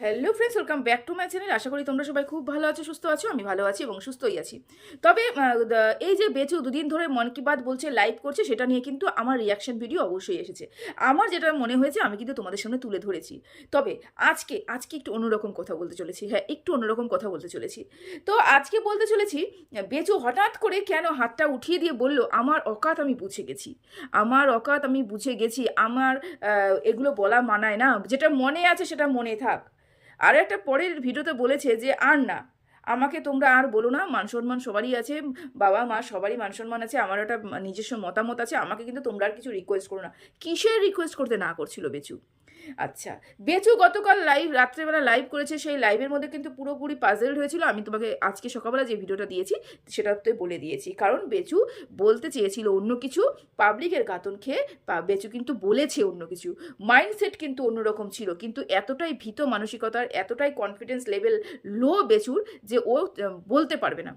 Hello friends welcome back to my channel আশা করি তোমরা সবাই খুব ভালো আছো, সুস্থ আছো, আমি ভালো আছি এবং সুস্থই আছি। তবে এই যে বেচু দুদিন ধরে মন কি বাত বলছে লাইভ করছে, সেটা নিয়ে কিন্তু আমার রিয়াকশন ভিডিও অবশ্যই এসেছে। আমার যেটা মনে হয়েছে, আমি কিন্তু তোমাদের সামনে তুলে ধরেছি। তবে, আজকে আজকে একটু অন্যরকম কথা বলতে চলেছি। হ্যাঁ একটু অন্যরকম কথা বলতে চলেছি। তো আজকে বলতে চলেছি, বেচু হঠাৎ করে কেন হাতটা উঠিয়ে দিয়ে বলল, আমার অকাত আমি বুঝে গেছি। আমার অকাত আমি বুঝে গেছি। আমার এগুলো বলা মানায় না। যেটা মনে আছে সেটা মনে থাক। আর একটা পরের ভিডিওতে বলেছে যে, আর না, আমাকে তোমরা আর বলো না, মান সম্মান সবারই আছে, বাবা, মা সবারই মান সম্মান আছে, আমার একটা নিজস্ব মতামত আছে, আমাকে কিন্তু তোমরা আর কিছু রিকোয়েস্ট করো না। কিসের রিকোয়েস্ট করতে না করছিল বেচু? আচ্ছা। বেচু গতকাল লাইভ রাত্রেবেলা লাইভ করেছে, সেই লাইভের মধ্যে কিন্তু পুরোপুরি পাজেলড হয়েছিল। আমি তোমাকে আজকে সকালবেলা যে ভিডিওটা দিয়েছি, সেটা তো বলে দিয়েছি। কারণ বেচু বলতে চেয়েছিল অন্য কিছু পাবলিকের গাতন খেয়ে বেচু কিন্তু বলেছে অন্য কিছু। মাইন্ডসেট কিন্তু অন্যরকম ছিল, কিন্তু এতটাই ভীত মানসিকতার, এতটাই কনফিডেন্স লেভেল লো বেচুর যে ও বলতে পারবে না।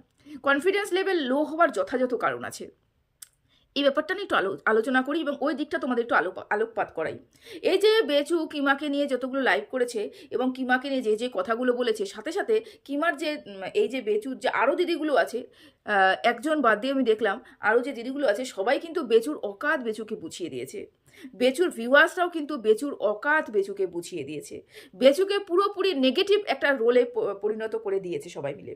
কনফিডেন্স লেভেল লো হওয়ার যথাযথ কারণ আছে। এই ব্যাপারটা নিয়ে একটু আলো, আলোচনা করি এবং ওই দিকটা তোমাদের একটু আলোপ, আলোকপাত করাই। এই যে বেচু, কিমাকে নিয়ে যতগুলো লাইভ করেছে এবং কিমাকে নিয়ে যে যে কথাগুলো বলেছে, সাথে সাথে কিমার যে এই যে বেচুর যে আরও দিদিগুলো আছে একজন বাদ দিয়ে আমি দেখলাম আরও যে দিদিগুলো আছে, সবাই কিন্তু বেচুর অকাত বেচুকে বুঝিয়ে দিয়েছে। বেচুর ভিউয়ার্সরাও কিন্তু বেচুর অকাত বেচুকে বুঝিয়ে দিয়েছে। বেচুকে পুরোপুরি নেগেটিভ একটা রোলে পরিণত করে দিয়েছে সবাই মিলে।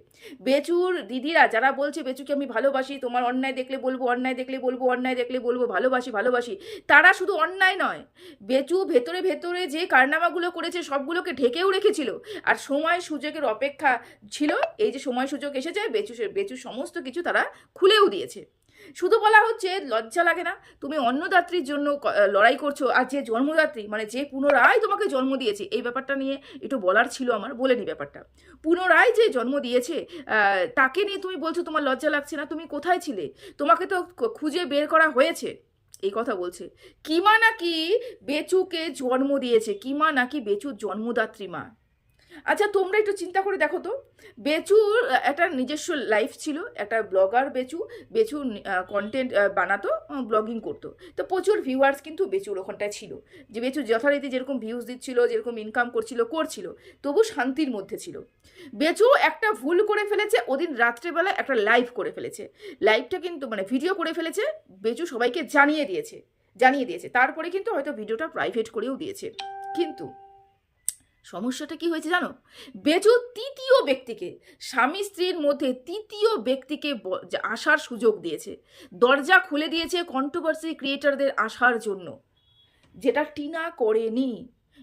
বেচুর দিদিরা যারা বলছে, বেচুকে আমি ভালোবাসি, তোমার অন্যায় দেখলে বলব, অন্যায় দেখলে বলব, অন্যায় দেখলে বলব, ভালোবাসি ভালোবাসি, তারা শুধু অন্যায় নয়, বেচু ভেতরে ভেতরে যে কারনামাগুলো করেছে, সবগুলোকে ঢেকেও রেখেছিল। আর সময় সুযোগের অপেক্ষা ছিল, এই যে সময় সুযোগ এসেছে বেচু বেচু সমস্ত কিছু তারা খুলেও দিয়েছে। শুধু বলা হচ্ছে লজ্জা লাগে না, তুমি অন্নদাত্রীর জন্য লড়াই করছ আর যে জন্মদাত্রী মানে যে পুনরায় তোমাকে জন্ম দিয়েছে, এই ব্যাপারটা নিয়ে একটু বলার ছিল আমার, বলে নি ব্যাপারটা। পুনরায় যে জন্ম দিয়েছে তাকে নিয়ে তুমি বলছো তোমার লজ্জা লাগছে না, তুমি কোথায় ছিলে? তোমাকে তো খুঁজে বের করা হয়েছে, এই কথা বলছে। কিমা নাকি বেচুকে জন্ম দিয়েছে, কিমা নাকি বেচুর জন্মদাত্রী মা? আচ্ছা তোমরা একটু চিন্তা করে দেখো তো। বেচুর একটা নিজস্ব লাইফ ছিল, একটা ব্লগার বেচু বেচু কন্টেন্ট বানাতো ব্লগিং করতো। তো প্রচুর ভিউয়ার্স কিন্তু বেচুর ওখানটায় ছিল। যে বেচু যথারীতি যেরকম ভিউজ দিচ্ছিল, যেরকম ইনকাম করছিল করছিল, তবু শান্তির মধ্যে ছিল। বেচু একটা ভুল করে ফেলেছে, ওদিন রাত্রেবেলা একটা লাইভ করে ফেলেছে। লাইভটা কিন্তু মানে ভিডিও করে ফেলেছে, বেচু সবাইকে জানিয়ে দিয়েছে জানিয়ে দিয়েছে। তারপরে কিন্তু হয়তো ভিডিওটা প্রাইভেট করেও দিয়েছে। কিন্তু সমস্যাটা কি হয়েছে জানো? বেচু তৃতীয় ব্যক্তিকে, স্বামী স্ত্রীর মধ্যে তৃতীয় ব্যক্তিকে আসার সুযোগ দিয়েছে। দরজা খুলে দিয়েছে কন্ট্রোভার্সি ক্রিয়েটারদের আসার জন্য। যেটা টিনা করেনি,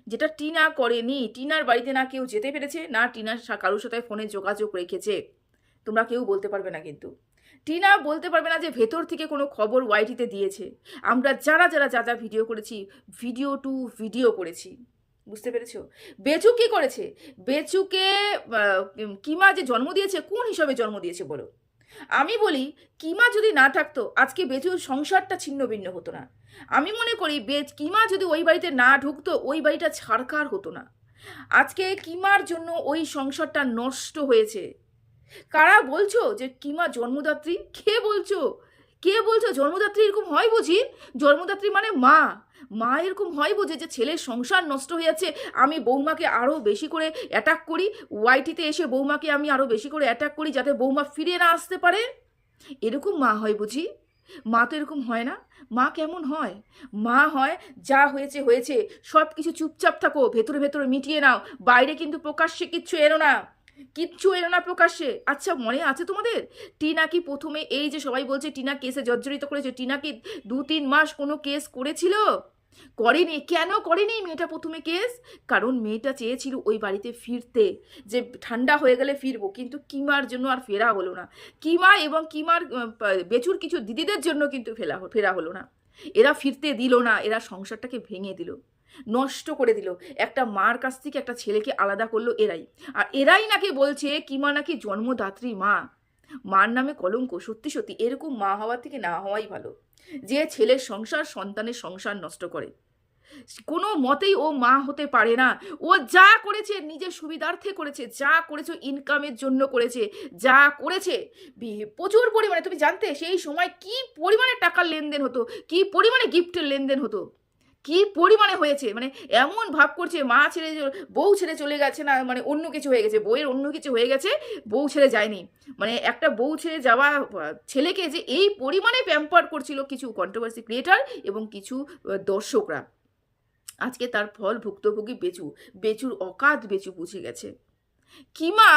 যেটা টিনা করেনি, টিনার বাড়িতে না কেউ যেতে পেরেছে, না টিনার কারোর সাথে ফোনে যোগাযোগ রেখেছে। তোমরা কেউ বলতে পারবে না কিন্তু। টিনা বলতে পারবে না যে ভেতর থেকে কোনো খবর ওয়াইটিতে দিয়েছে। আমরা যারা যারা যা যা ভিডিও করেছি ভিডিও টু ভিডিও করেছি। বুঝতে পেরেছ? বেচু কি করেছে? বেচুকে কিমা যে জন্ম দিয়েছে, কোন হিসাবে জন্ম দিয়েছে বলো? আমি বলি, কিমা যদি না থাকতো, আজকে বেচুর সংসারটা ছিন্ন ভিন্ন হতো না। আমি মনে করি, বেচ, কিমা যদি ওই বাড়িতে না ঢুকতো, ওই বাড়িটা ছাড়কার হতো না। আজকে কিমার জন্য ওই সংসারটা নষ্ট হয়েছে। কারা বলছো যে কিমা জন্মদাত্রী? কে বলছো? কে বলছো জন্মদাত্রী এরকম হয় বুঝি? জন্মদাত্রী মানে মা। মা এরকম হয় বোঝে যে ছেলের সংসার নষ্ট হয়ে যাচ্ছে আমি বৌমাকে আরও বেশি করে অ্যাটাক করি। ওয়াইটিতে এসে বৌমাকে আমি আরও বেশি করে অ্যাটাক করি যাতে বৌমা ফিরে না আসতে পারে। এরকম মা হয় বুঝি? মা তো এরকম হয় না। মা কেমন হয়? মা হয়, যা হয়েছে হয়েছে। সব কিছু চুপচাপ থাকো, ভেতরে ভেতরে মিটিয়ে নাও। বাইরে কিন্তু প্রকাশ্যে কিচ্ছু এলো না। কিচ্ছু এলো না প্রকাশ্যে। আচ্ছা মনে আছে তোমাদের? টিনা কি প্রথমে এই যে সবাই বলছে টিনা কেসে জর্জরিত করেছে, টিনা কি দু তিন মাস কোনো কেস করেছিল? করেনি, কেন করেনি মেয়েটা প্রথমে কেস? কারণ মেয়েটা চেয়েছিল ওই বাড়িতে ফিরতে, যে ঠান্ডা হয়ে গেলে ফিরবো, কিন্তু কিমার জন্য আর ফেরা হলো না। কিমা এবং কিমার বেচুর কিছু দিদিদের জন্য কিন্তু ফেরা ফেরা হলো না। এরা ফিরতে দিল না, এরা সংসারটাকে ভেঙে দিল। নষ্ট করে দিল। একটা মার কাছ থেকে একটা ছেলেকে আলাদা করল এরাই। আর এরাই নাকি বলছে কিমা নাকি জন্মদাত্রী মা? মার নামে কলঙ্ক, সত্যি সত্যি এরকম মা হওয়ার থেকে না হওয়াই ভালো। যে ছেলের সংসার সন্তানের সংসার নষ্ট করে। কোনো মতেই ও মা হতে পারে না। ও যা করেছে নিজের সুবিধার্থে করেছে, যা করেছে ইনকামের জন্য করেছে, যা করেছে। প্রচুর পরিমাণে, তুমি জানতে, সেই সময় কি পরিমাণে টাকার লেনদেন হতো, কি পরিমাণে গিফটের লেনদেন হতো? কি পরিমাণে হয়েছে? মানে এমন ভাব করছে, মা ছেড়ে বউ ছেড়ে চলে গেছে না মানে অন্য কিছু হয়ে গেছে, বউয়ের অন্য কিছু হয়ে গেছে, বউ ছেড়ে যায়নি। মানে একটা বউ ছেড়ে যাওয়া ছেলেকে যে এই পরিমাণে প্যাম্পার করছিল কিছু কন্ট্রোভার্সি ক্রিয়েটার এবং কিছু দর্শকরা। আজকে তার ফল ভুক্তভোগী বেচু, বেচুর অকাত বেচু বুঝে গেছে। কিমা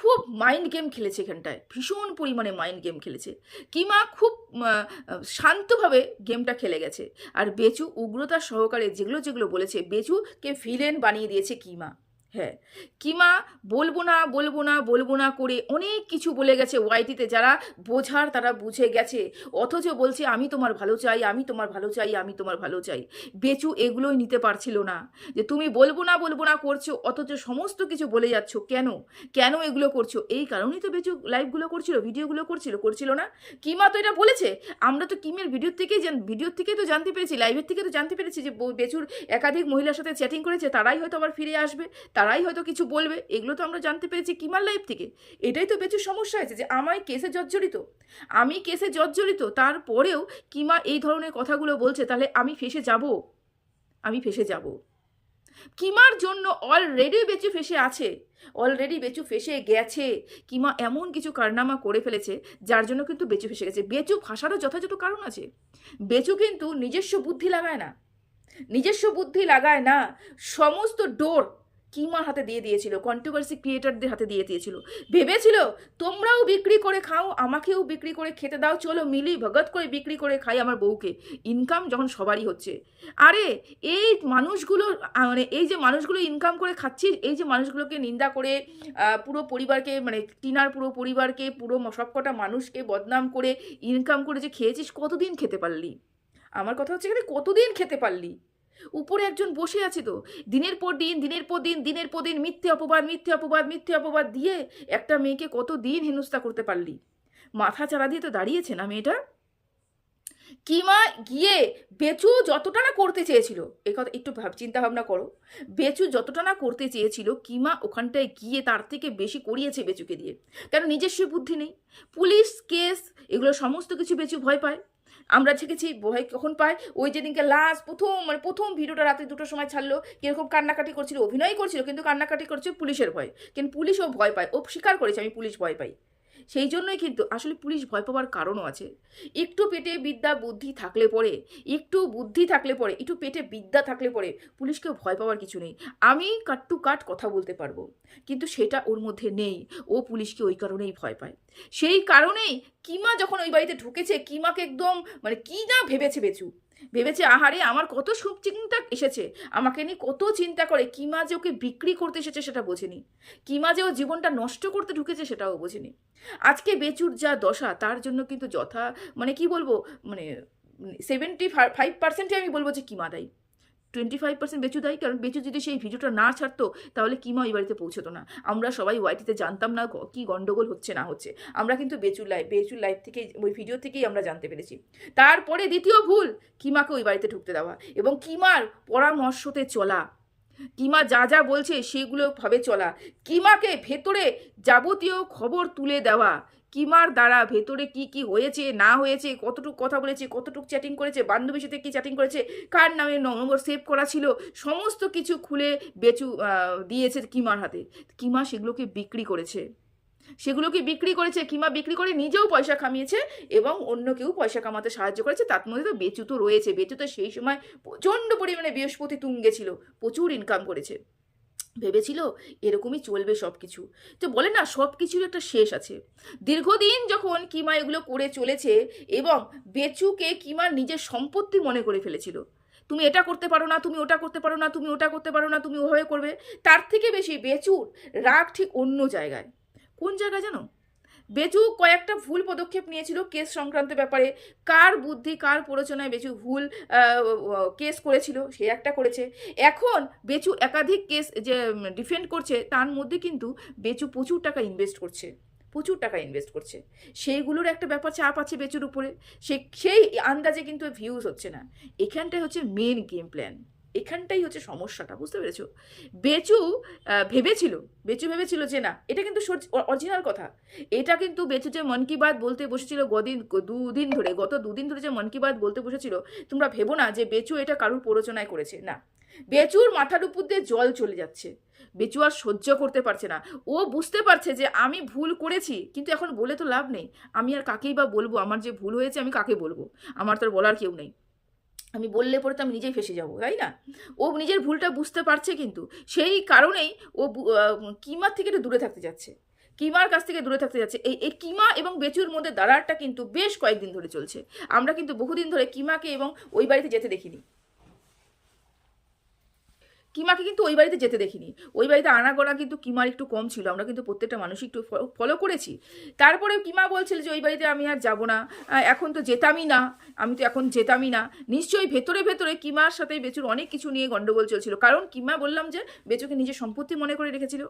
খুব মাইন্ড গেম খেলেছে এখানটায়। ভীষণ পরিমাণে মাইন্ড গেম খেলেছে। কিমা খুব শান্তভাবে গেমটা খেলে গেছে। আর বেচু উগ্রতা সহকারে যেগুলো যেগুলো বলেছে, বেচুকে ভিলেন বানিয়ে দিয়েছে কিমা। হ্যাঁ কিমা বলব না বলব না বলব না করে অনেক কিছু বলে গেছে ওয়াইটিতে যারা বোঝার তারা বুঝে গেছে। অথচ বলছে, আমি তোমার ভালো চাই, আমি তোমার ভালো চাই, আমি তোমার ভালো চাই। বেচু এগুলোই নিতে পারছিল না। যে তুমি বলব না বলব না করছ, অথচ সমস্ত কিছু বলে যাচ্ছ, কেন? কেন এগুলো করছ? এই কারণেই তো বেচু লাইভগুলো করছিল, ভিডিওগুলো করছিল করছিল না। কিমা তো এটা বলেছে। আমরা তো কিমের ভিডিওর থেকেই ভিডিওর থেকেই তো জানতে পেরেছি, লাইভের থেকে তো জানতে পেরেছি যে বেচুর একাধিক মহিলার সাথে চ্যাটিং করেছে, তারাই হয়তো আবার ফিরে আসবে। তারাই হয়তো কিছু বলবে, এগুলো তো আমরা জানতে পেরেছি কিমার লাইফ থেকে। এটাই তো বেচুর সমস্যা হয়েছে যে আমায় কেসে জর্জরিত? আমি কেসে জর্জরিত, তারপরেও কিমা এই ধরনের কথাগুলো বলছে, তাহলে আমি ফেসে যাব? আমি ফেসে যাব। কিমার জন্য অলরেডি বেচু ফেসে আছে। অলরেডি বেচু ফেসে গেছে। কিমা এমন কিছু কারনামা করে ফেলেছে, যার জন্য কিন্তু বেচু ফেসে গেছে। বেচু ফাঁসারও যথাযথ কারণ আছে। বেচু কিন্তু নিজস্ব বুদ্ধি লাগায় না। নিজস্ব বুদ্ধি লাগায় না। সমস্ত ডোর কিমার হাতে দিয়ে দিয়েছিল? কন্ট্রোভার্সি ক্রিয়েটারদের হাতে দিয়ে দিয়েছিল। ভেবেছিল, তোমরাও বিক্রি করে খাও, আমাকেও বিক্রি করে খেতে দাও, চলো মিলি ভগত করে বিক্রি করে খাই আমার বউকে। ইনকাম যখন সবারই হচ্ছে। আরে, এই মানুষগুলো মানে এই যে মানুষগুলো ইনকাম করে খাচ্ছিস, এই যে মানুষগুলোকে নিন্দা করে পুরো পরিবারকে মানে টিনার পুরো পরিবারকে, পুরো সবকটা মানুষকে বদনাম করে ইনকাম করে যে খেয়েছিস, কতদিন খেতে পারলি? আমার কথা হচ্ছে এখানে কতদিন খেতে পারলি? উপরে একজন বসে আছে তো। দিনের পর দিন, দিনের পর দিন, দিনের পর দিন মিথ্যে অপবাদ মিথ্যে অপবাদ মিথ্যে অপবাদ দিয়ে একটা মেয়েকে কত দিন হেনস্থা করতে পারলি? মাথা চারা দিয়ে তো দাঁড়িয়েছে না মেয়েটা? কিমা গিয়ে বেচু যতটা না করতে চেয়েছিল। এ কথা একটু ভাব, চিন্তা ভাবনা করো। বেচু যতটা না করতে চেয়েছিল কিমা ওখানটায় গিয়ে তার থেকে বেশি করিয়েছে বেচুকে দিয়ে? কারণ নিজস্ব বুদ্ধি নেই? পুলিশ কেস, এগুলো সমস্ত কিছু বেচু ভয় পায়। আমরা ছেকেছি ভয় কখন পায়? ওই যেদিনকে লাস্ট প্রথম মানে প্রথম ভিডিওটা রাতে দুটোর সময় ছাড়লো, কীরকম কান্নাকাটি করছিল অভিনয় করছিল, কিন্তু কান্নাকাটি করছে পুলিশের ভয়। কিন্তু পুলিশও ভয় পায়, ও স্বীকার করেছে, আমি পুলিশ ভয় পাই। সেই জন্যই কিন্তু আসলে পুলিশ ভয় পাওয়ার কারণও আছে। একটু পেটে বিদ্যা বুদ্ধি থাকলে পরে, একটু বুদ্ধি থাকলে পরে, একটু পেটে বিদ্যা থাকলে পরে পুলিশকেও ভয় পাওয়ার কিছু নেই। আমি কাট টু কাট কথা বলতে পারব, কিন্তু সেটা ওর মধ্যে নেই। ও পুলিশকে ওই কারণেই ভয় পায়। সেই কারণেই কিমা যখন ওই বাড়িতে ঢুকেছে, কিমাকে একদম মানে কি না ভেবেছে বেচু ভেবেছে, আহারে, আমার কত চিন্তা এসেছে। আমাকে নিয়ে কত চিন্তা করে কিমা যে ওকে বিক্রি করতে এসেছে সেটা বোঝেনি। কিমা যে ও জীবনটা নষ্ট করতে ঢুকেছে সেটাও বোঝেনি। আজকে বেচুর যা দশা, তার জন্য কিন্তু যথা মানে কি বলব মানে সেভেন্টি ফাইভ পার্সেন্টে আমি বলব যে কিমা দায়ী। টোয়েন্টি ফাইভ পার্সেন্ট বেচু দেয়, কারণ বেচু যদি সেই ভিডিওটা না ছাড়তো, তাহলে কিমা ওই বাড়িতে পৌঁছতো না? আমরা সবাই ওয়াইটিতে জানতাম না কি গন্ডগোল হচ্ছে, না হচ্ছে। আমরা কিন্তু বেচুর লাইভ বেচুর লাইভ থেকে ওই ভিডিও থেকেই আমরা জানতে পেরেছি। তারপরে দ্বিতীয় ভুল, কিমাকে ওই বাড়িতে ঢুকতে দেওয়া এবং কিমার পরামর্শতে চলা। কিমা যা যা বলছে সেগুলো ভাবে চলা। কিমাকে ভেতরে যাবতীয় খবর তুলে দেওয়া। কিমার দ্বারা ভেতরে কি কি হয়েছে, না হয়েছে, কতটুক কথা বলেছে, কতটুক চ্যাটিং করেছে, বান্ধবীর সাথে কি চ্যাটিং করেছে, কার নামে নম্বর সেভ করা ছিল, সমস্ত কিছু খুলে বেচু দিয়েছে কিমার হাতে। কিমা সেগুলোকে বিক্রি করেছে। সেগুলোকে বিক্রি করেছে, কিমা বিক্রি করে নিজেও পয়সা কামিয়েছে এবং অন্য কেউ পয়সা কামাতে সাহায্য করেছে, তার মধ্যে তো বেচু তো রয়েছে। বেচু তো সেই সময় প্রচণ্ড পরিমাণে বৃহস্পতি তুঙ্গে ছিল, প্রচুর ইনকাম করেছে। ভেবেছিল এরকমই চলবে সব কিছু তো বলে না সব কিছুর একটা শেষ আছে। দীর্ঘদিন যখন কিমা এগুলো করে চলেছে এবং বেচুকে কিমা নিজের সম্পত্তি মনে করে ফেলেছিল। তুমি এটা করতে পারো না, তুমি ওটা করতে পারো না, তুমি ওটা করতে পারো না, তুমি ওভাবে করবে। তার থেকে বেশি বেচুর রাগ ঠিক অন্য জায়গায়। কোন জায়গায় জানো? বেচু কয়েকটা ভুল পদক্ষেপ নিয়েছিল কেস সংক্রান্ত ব্যাপারে। কার বুদ্ধি, কার প্ররোচনায় বেচু ভুল কেস করেছিল, সে একটা করেছে। এখন বেচু একাধিক কেস যে ডিফেন্ড করছে, তার মধ্যে কিন্তু বেচু প্রচুর টাকা ইনভেস্ট করছে। প্রচুর টাকা ইনভেস্ট করছে। সেইগুলোর একটা ব্যাপার চাপ আছে বেচুর উপরে। সে, সেই আন্দাজে কিন্তু ভিউজ হচ্ছে না। এখানটায় হচ্ছে মেন গেম প্ল্যান এখানটাই হচ্ছে সমস্যাটা, বুঝতে পেরেছ? বেচু ভেবেছিল বেচু ভেবেছিল যে না, এটা কিন্তু অরিজিনাল কথা। এটা কিন্তু বেচু যে মন কি বাত বলতে বসেছিল গদিন, দুদিন ধরে, গত দুদিন ধরে যে মন কি বাত বলতে বসেছিল, তোমরা ভেবো না যে বেচু এটা কারুর প্ররোচনায় করেছে, না। বেচুর মাথার উপর দিয়ে জল চলে যাচ্ছে। বেচু আর সহ্য করতে পারছে না। ও বুঝতে পারছে যে আমি ভুল করেছি, কিন্তু এখন বলে তো লাভ নেই। আমি আর কাকেই বা বলব? আমার যে ভুল হয়েছে আমি কাকে বলব? আমার তো বলার কেউ নেই। আমি বললে পরে তো আমি নিজেই ফেসে যাব, তাই না? ও নিজের ভুলটা বুঝতে পারছে কিন্তু, সেই কারণেই ও কিমার থেকে একটু দূরে থাকতে যাচ্ছে। কিমার কাছ থেকে দূরে থাকতে যাচ্ছে। এই এই কিমা এবং বেচুর মধ্যে দাঁড়াটা কিন্তু বেশ কয়েকদিন ধরে চলছে। আমরা কিন্তু বহুদিন ধরে কিমাকে এবং ওই বাড়িতে যেতে দেখিনি। কিমাকে কিন্তু ওই বাড়িতে যেতে দেখিনি। ওই বাড়িতে আনাগোনা কিন্তু কিমার একটু কম ছিল, আমরা কিন্তু প্রত্যেকটা মানুষই একটু ফলো করেছি। তারপরে কিমা বলছিল যে, ওই বাড়িতে আমি আর যাব না এখন তো যেতামই না, আমি তো এখন যেতামই না। নিশ্চয়ই ভেতরে ভেতরে কিমার সাথে বেচুর অনেক কিছু নিয়ে গন্ডগোল চলছিল, কারণ কিমা বললাম যে, বেচুকে নিজের সম্পত্তি মনে করে রেখেছিল।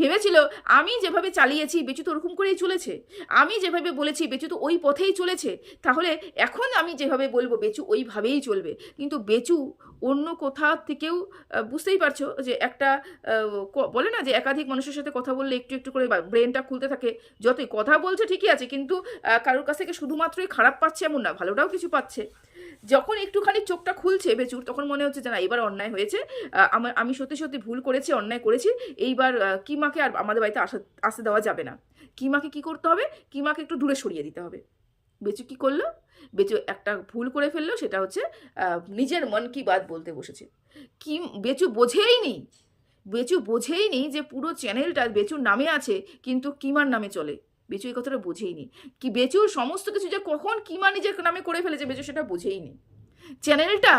ভেবেছিল, আমি যেভাবে চালিয়েছি, বেচু তো ওরকম করেই চলেছে। আমি যেভাবে বলেছি, বেচু তো ওই পথেই চলেছে। তাহলে এখন আমি যেভাবে বলব, বেচু ওইভাবেই চলবে। কিন্তু বেচু অন্য কোথা থেকেও বুঝতেই পারছ যে একটা বলে না যে একাধিক মানুষের সাথে কথা বললে একটু একটু করে ব্রেনটা খুলতে থাকে, যতই কথা বলছে ঠিকই আছে কিন্তু কারোর কাছ থেকে শুধুমাত্রই খারাপ পাচ্ছে এমন না, ভালোটাও কিছু পাচ্ছে। যখন একটুখানি চোখটা খুলছে বেচুর, তখন মনে হচ্ছে যে না, এবার অন্যায় হয়েছে। আমার আমি সত্যি সত্যি ভুল করেছি, অন্যায় করেছি, এইবার কিমাকে আর আমাদের বাড়িতে আসা আসতে দেওয়া যাবে না। কিমাকে কি করতে হবে? কিমাকে একটু দূরে সরিয়ে দিতে হবে। বেচু কি করল? বেচু একটা ভুল করে ফেলল, সেটা হচ্ছে নিজের মন কি বাদ বলতে বসেছে। কি বেচু বোঝেই নি বেচু বোঝেই নি যে পুরো চ্যানেলটা বেচুর নামে আছে, কিন্তু কিমার নামে চলে। বেচু এই কথাটা বোঝেই নি কি বেচুর সমস্ত কিছু যে কখন কিমা নিজের নামে করে ফেলেছে, বেচু সেটা বোঝেই নি চ্যানেলটা,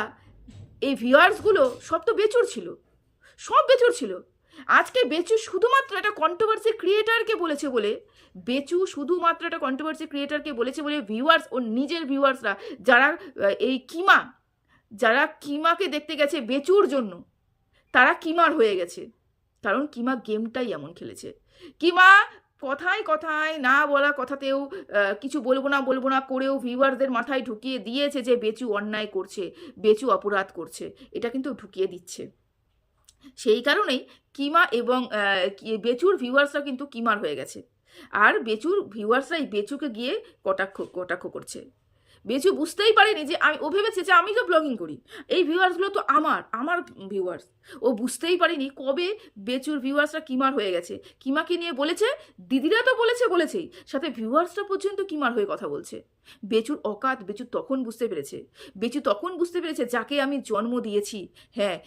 এই ভিউয়ার্সগুলো সব তো বেচুর ছিল। সব বেচুর ছিল। আজকে বেচু শুধুমাত্র একটা কন্ট্রোভার্সি ক্রিয়েটারকে বলেছে বলে, বেচু শুধুমাত্র একটা কন্ট্রোভার্সি ক্রিয়েটারকে বলেছে বলে ভিউয়ার্স ও নিজের ভিউয়ার্সরা যারা এই কিমা, যারা কিমাকে দেখতে গেছে বেচুর জন্য, তারা কিমার হয়ে গেছে। কারণ কিমা গেমটাই এমন খেলেছে। কিমা কথায় কথায়, না বলা কথাতেও কিছু বলব না বলব না করেও ভিউয়ারদের মাথায় ঢুকিয়ে দিয়েছে যে বেচু অন্যায় করছে, বেচু অপরাধ করছে। এটা কিন্তু ঢুকিয়ে দিচ্ছে। সেই কারণেই কিমা এবং বেচুর ভিউয়ার্সরা কিন্তু কিমার হয়ে গেছে। আর বেচুর ভিউয়ার্সরাই বেচুকে গিয়ে কটাক্ষ কটাক্ষ করছে। বেচু বুঝতেই পারেনি যে আমি, ও ভেবেছে যে আমি তো ব্লগিং করি। এই ভিউয়ার্সগুলো তো আমার আমার ভিউয়ার্স ও বুঝতেই পারেনি কবে বেচুর ভিউয়ার্সরা কিমার হয়ে গেছে। কিমাকে নিয়ে বলেছে, দিদিরা তো বলেছে, বলেছেই। সাথে ভিউয়ার্সরা পর্যন্ত কিমার হয়ে কথা বলছে। বেচুর অকাত, বেচু তখন বুঝতে পেরেছে। বেচু তখন বুঝতে পেরেছে যাকে আমি জন্ম দিয়েছি। হ্যাঁ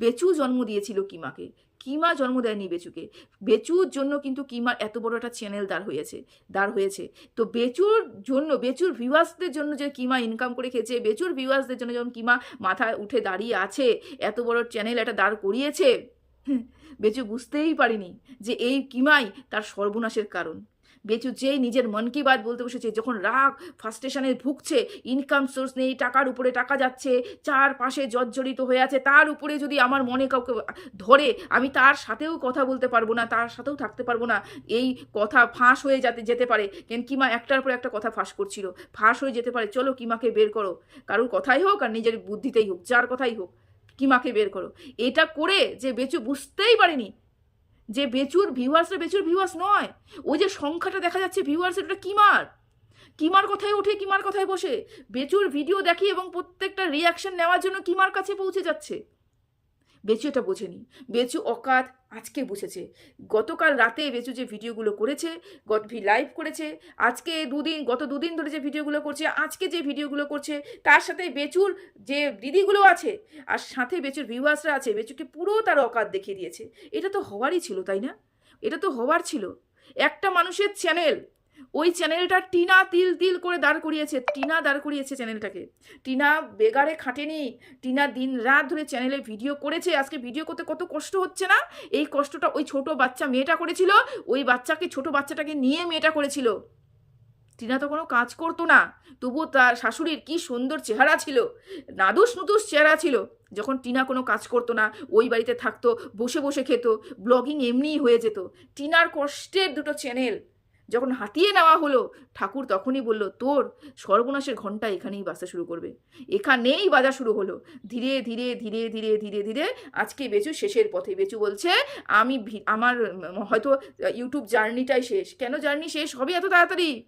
বেচু জন্ম দিয়েছিল কিমাকে। কিমা জন্ম দেয়নি বেচুকে। বেচুর জন্য কিন্তু কিমার এত বড় একটা চ্যানেল দাঁড় হয়েছে দাঁড় হয়েছে। তো বেচুর জন্য, বেচুর ভিউয়ার্সদের জন্য যে কিমা ইনকাম করে খেয়েছে, বেচুর ভিউয়ার্সদের জন্য যখন কিমা মাথায় উঠে দাঁড়িয়ে আছে, এত বড় চ্যানেল একটা দাঁড় করিয়েছে বেচু বুঝতেই পারিনি যে এই কিমাই তার সর্বনাশের কারণ। বেচু যেই নিজের মন কি বাত বলতে বসেছে, যখন রাগ ফার্স্টেশনে ভুগছে ইনকাম সোর্স নেই, টাকার উপরে টাকা যাচ্ছে, চারপাশে জর্জরিত হয়ে আছে, তার উপরে যদি আমার মনে কাউকে ধরে, আমি তার সাথেও কথা বলতে পারব না, তার সাথেও থাকতে পারব না, এই কথা ফাঁস হয়ে যাতে যেতে পারে। কেন কিমা একটার পর একটা কথা ফাঁস করছিল, ফাঁস হয়ে যেতে পারে, চলো কিমাকে বের করো, কারোর কথাই হোক আর নিজের বুদ্ধিতেই হোক, যার কথাই হোক কিমাকে বের করো। এটা করে যে বেচু বুঝতেই পারেনি যে বেচুর ভিউয়ার্সরা বেচুর ভিউয়ার্স নয়, ওই যে সংখ্যাটা দেখা যাচ্ছে ভিউয়ার্সের, ওটা কিমার? কিমার কথায় উঠে, কিমার কথায় বসে? বেচুর ভিডিও দেখি এবং প্রত্যেকটা রিয়াকশন নেওয়ার জন্য কিমার কাছে পৌঁছে যাচ্ছে। বেচু এটা বোঝেনি। বেচু অকাত আজকে বুঝেছে। গতকাল রাতে বেচু যে ভিডিওগুলো করেছে, গত লাইভ করেছে, আজকে দুদিন, গত দুদিন ধরে যে ভিডিওগুলো করছে, আজকে যে ভিডিওগুলো করছে, তার সাথে বেচুর যে দিদিগুলো আছে, আর সাথে বেচুর ভিউয়ার্সরা আছে, বেচুকে পুরো তার অকাত দেখিয়ে দিয়েছে। এটা তো হওয়ারই ছিল, তাই না? এটা তো হওয়ার ছিল। একটা মানুষের চ্যানেল ওই চ্যানেলটা টিনা তিল তিল করে দাঁড় করিয়েছে, টিনা দাঁড় করিয়েছে চ্যানেলটাকে। টিনা বেগারে খাটেনি, টিনা দিন রাত ধরে চ্যানেলে ভিডিও করেছে, আজকে ভিডিও করতে কত কষ্ট হচ্ছে না? এই কষ্টটা ওই ছোট বাচ্চা মেয়েটা করেছিল, ওই বাচ্চাকে, ছোট বাচ্চাটাকে নিয়ে মেয়েটা করেছিল। টিনা তো কোনো কাজ করতো না, তবুও তার শাশুড়ির কি সুন্দর চেহারা ছিল, নাদুস নুদুস চেহারা ছিল। যখন টিনা কোনো কাজ করতো না, ওই বাড়িতে থাকতো, বসে বসে খেত, ব্লগিং এমনিই হয়ে যেত। টিনার কষ্টের দুটো চ্যানেল যখন হাতিয়ে নেওয়া হলো, ঠাকুর তখনই বলল, তোর সর্বনাশের ঘণ্টা এখানেই বাজতে শুরু করবে। এখানেই বাজা শুরু হলো। ধীরে ধীরে ধীরে ধীরে ধীরে ধীরে আজকে বেচু শেষের পথে। বেচু বলছে, আমি আমার হয়তো ইউটিউব জার্নিটাই শেষ। কেন জার্নি শেষ? হবে এত তাড়াতাড়ি।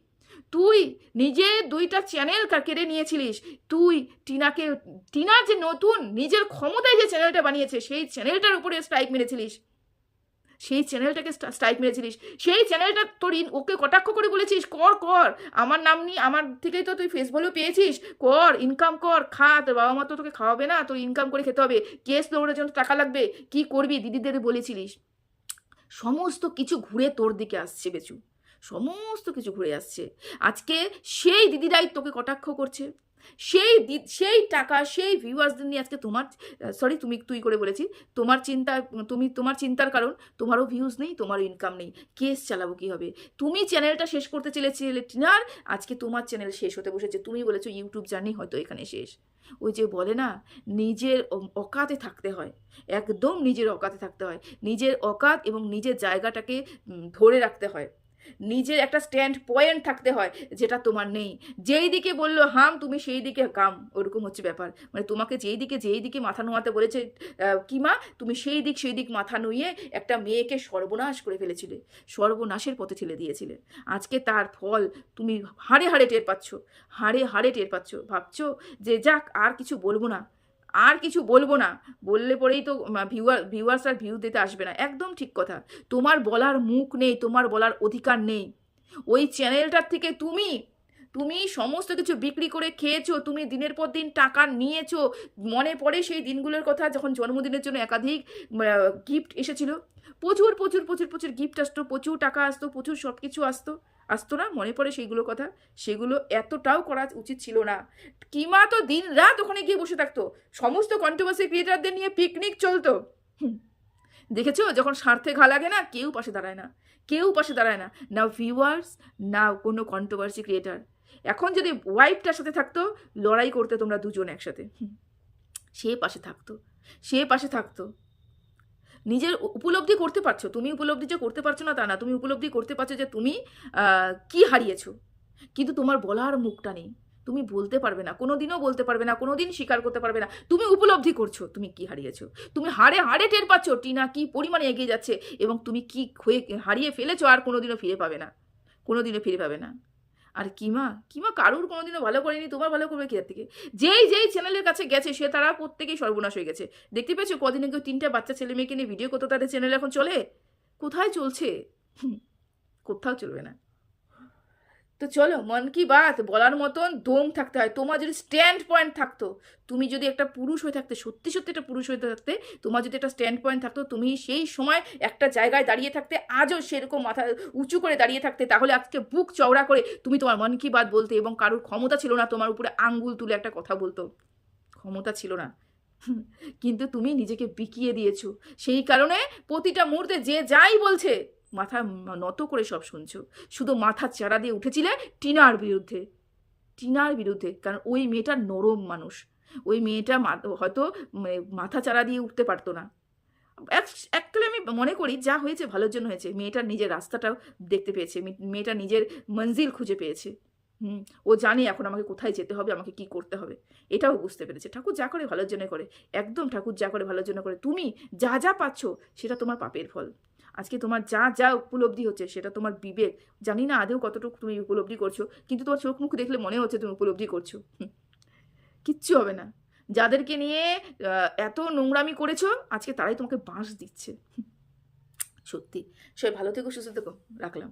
তুই নিজে দুইটা চ্যানেল কেড়ে নিয়েছিলিস। তুই টিনাকে টিনার যে নতুন নিজের ক্ষমতায় যে চ্যানেলটা বানিয়েছে, সেই চ্যানেলটার উপরে স্ট্রাইক মেরেছিলিস। সেই চ্যানেলটাকে স্ট্রাইক মেরেছিলিস। সেই চ্যানেলটা তোর ওকে কটাক্ষ করে বলেছিস, কর কর, আমার নাম নিয়ে, আমার থেকেই তো তুই ফেসবুকেও পেয়েছিস। কর ইনকাম কর, খা, তোর বাবা মা তো তোকে খাওয়াবে না, তোর ইনকাম করে খেতে হবে। কেস দৌড়ের জন্য টাকা লাগবে। কি করবি, দিদিদের বলেছিলিস? সমস্ত কিছু ঘুরে তোর দিকে আসছে, বেচু। সমস্ত কিছু ঘুরে আসছে। আজকে সেই দিদিরাই তোকে কটাক্ষ করছে। সেই সেই টাকা, সেই ভিউয়ার্সদের নিয়ে আজকে তোমার সরি তুমি, তুই করে বলেছি, তোমার চিন্তা, তুমি, তোমার চিন্তার কারণ তোমারও ভিউজ নেই, তোমারও ইনকাম নেই। কেস চালাবো কি হবে? তুমি চ্যানেলটা শেষ করতে চেয়েছিলে টিনার, আজকে তোমার চ্যানেল শেষ হতে বসেছে। তুমি বলেছ ইউটিউব জার্নি হয়তো এখানে শেষ। ওই যে বলে না, নিজের অকাতে থাকতে হয়। একদম নিজের অকাতে থাকতে হয়। নিজের অকাত এবং নিজের জায়গাটাকে ধরে রাখতে হয়। নিজের একটা স্ট্যান্ড পয়েন্ট থাকতে হয় যেটা তোমার নেই। যেই দিকে বলল, হাম, তুমি সেই দিকে কাম। ওরকম হচ্ছে ব্যাপার। মানে তোমাকে যেই দিকে যেই দিকে মাথা নোয়াতে বলেছে কিমা তুমি সেই দিক সেই দিক মাথা নুইয়ে একটা মেয়েকে সর্বনাশ করে ফেলেছিলে। সর্বনাশের পথে ঠেলে দিয়েছিলে। আজকে তার ফল তুমি হাড়ে হাড়ে টের পাচ্ছ। হাড়ে হাড়ে টের পাচ্ছ। ভাবছ যে যাক, আর কিছু বলব না। আর কিছু বলব না। বললে পরেই তো ভিউয়ার ভিউয়ার্স আর ভিউ দিতে আসবে না। একদম ঠিক কথা। তোমার বলার মুখ নেই, তোমার বলার অধিকার নেই। ওই চ্যানেলটার থেকে তুমি তুমি সমস্ত কিছু বিক্রি করে খেয়েছো, তুমি দিনের পর দিন টাকা নিয়েছো। মনে পড়ে সেই দিনগুলোর কথা যখন জন্মদিনের জন্য একাধিক গিফট এসেছিল। প্রচুর প্রচুর প্রচুর প্রচুর গিফট আসতো, প্রচুর টাকা আসতো, প্রচুর সব কিছু আসতো। আসতো না? মনে পড়ে সেইগুলোর কথা? সেগুলো এতটাও করা উচিত ছিল না। কিমা তো দিন রাত ওখানে গিয়ে বসে থাকতো। সমস্ত কন্ট্রোভার্সি ক্রিয়েটারদের নিয়ে পিকনিক চলতো। দেখেছ? যখন স্বার্থে ঘা লাগে না, কেউ পাশে দাঁড়ায় না। কেউ পাশে দাঁড়ায় না। না ভিউয়ার্স না কোনো কন্ট্রোভার্সি ক্রিয়েটার এখন যদি ওয়াইফটার সাথে থাকতো, লড়াই করতে তোমরা দুজন একসাথে। সে পাশে থাকতো। সে পাশে থাকতো। নিজের উপলব্ধি করতে পারছ। তুমি উপলব্ধি যে করতে পারছ না তা না। তুমি উপলব্ধি করতে পারছ যে তুমি কি হারিয়েছো। কিন্তু তোমার বলার মুখটা নেই। তুমি বলতে পারবে না। কোনো দিনও বলতে পারবে না। কোনো দিন স্বীকার করতে পারবে না। তুমি উপলব্ধি করছ তুমি কি হারিয়েছো। তুমি হাড়ে হাড়ে টের পাচ্ছ টিনা কি পরিমাণে এগিয়ে যাচ্ছে এবং তুমি কি হয়ে হারিয়ে ফেলেছো আর কোনোদিনও ফিরে পাবে না। কোনোদিনও ফিরে পাবে না। আর কিমা? কিমা কারুর কোনোদিনও ভালো করেনি, তোমার ভালো করবে কি থেকে? যেই যেই চ্যানেলের কাছে গেছে, সে তারা প্রত্যেকেই সর্বনাশ হয়ে গেছে। দেখতে পেয়েছ কদিন ওই তিনটা বাচ্চা ছেলে মেয়েকে নিয়ে ভিডিও করতো তাদের চ্যানেল এখন চলে? কোথায় চলছে? কোথাও চলবে না। তো চলো, মন কি বাত? বলার মতন দম থাকতে হয়। তোমার যদি স্ট্যান্ড পয়েন্ট থাকতো, তুমি যদি একটা পুরুষ হয়ে থাকতে, সত্যি সত্যি একটা পুরুষ হয়ে থাকতে, তোমার যদি একটা স্ট্যান্ড পয়েন্ট থাকতো, তুমি সেই সময় একটা জায়গায় দাঁড়িয়ে থাকতে, আজও সেরকম মাথা উঁচু করে দাঁড়িয়ে থাকতে, তাহলে আজকে বুক চওড়া করে তুমি তোমার মন কি বাত বলতে এবং কারোর ক্ষমতা ছিল না, তোমার উপরে আঙ্গুল তুলে একটা কথা বলতো। ক্ষমতা ছিল না। কিন্তু তুমি নিজেকে বিকিয়ে দিয়েছ। সেই কারণে প্রতিটা মুহূর্তে যে যাই বলছে মাথা নত করে সব শুনছো। শুধু মাথা চারা দিয়ে উঠেছিলে টিনার বিরুদ্ধে। টিনার বিরুদ্ধে, কারণ ওই মেয়েটা নরম মানুষ। ওই মেয়েটা হয়তো মানে মাথা চারা দিয়ে উঠতে পারতো না। অ্যাকচুয়ালি আমি মনে করি যা হয়েছে ভালোর জন্য হয়েছে। মেয়েটার নিজের রাস্তাটাও দেখতে পেয়েছে। মেয়েটা নিজের মঞ্জিল খুঁজে পেয়েছে। হুম, ও জানে এখন আমাকে কোথায় যেতে হবে, আমাকে কি করতে হবে। এটাও বুঝতে পেরেছে। ঠাকুর যা করে ভালোর জন্য করে। একদম ঠাকুর যা করে ভালোর জন্য করে। তুমি যা যা পাচ্ছ, সেটা তোমার পাপের ফল। আজকে তোমার যা যা উপলব্ধি হচ্ছে সেটা তোমার বিবেক। জানি না আদেও কতটুকু তুমি উপলব্ধি করছ, কিন্তু তোমার চোখ মুখ দেখলে মনে হচ্ছে তুমি উপলব্ধি করছ। কিচ্ছু হবে না। যাদেরকে নিয়ে এত নোংরামি করেছ, আজকে তারাই তোমাকে বাঁশ দিচ্ছে। সত্যি। সবাই ভালো থেকো, সুস্থ থেকো। রাখলাম।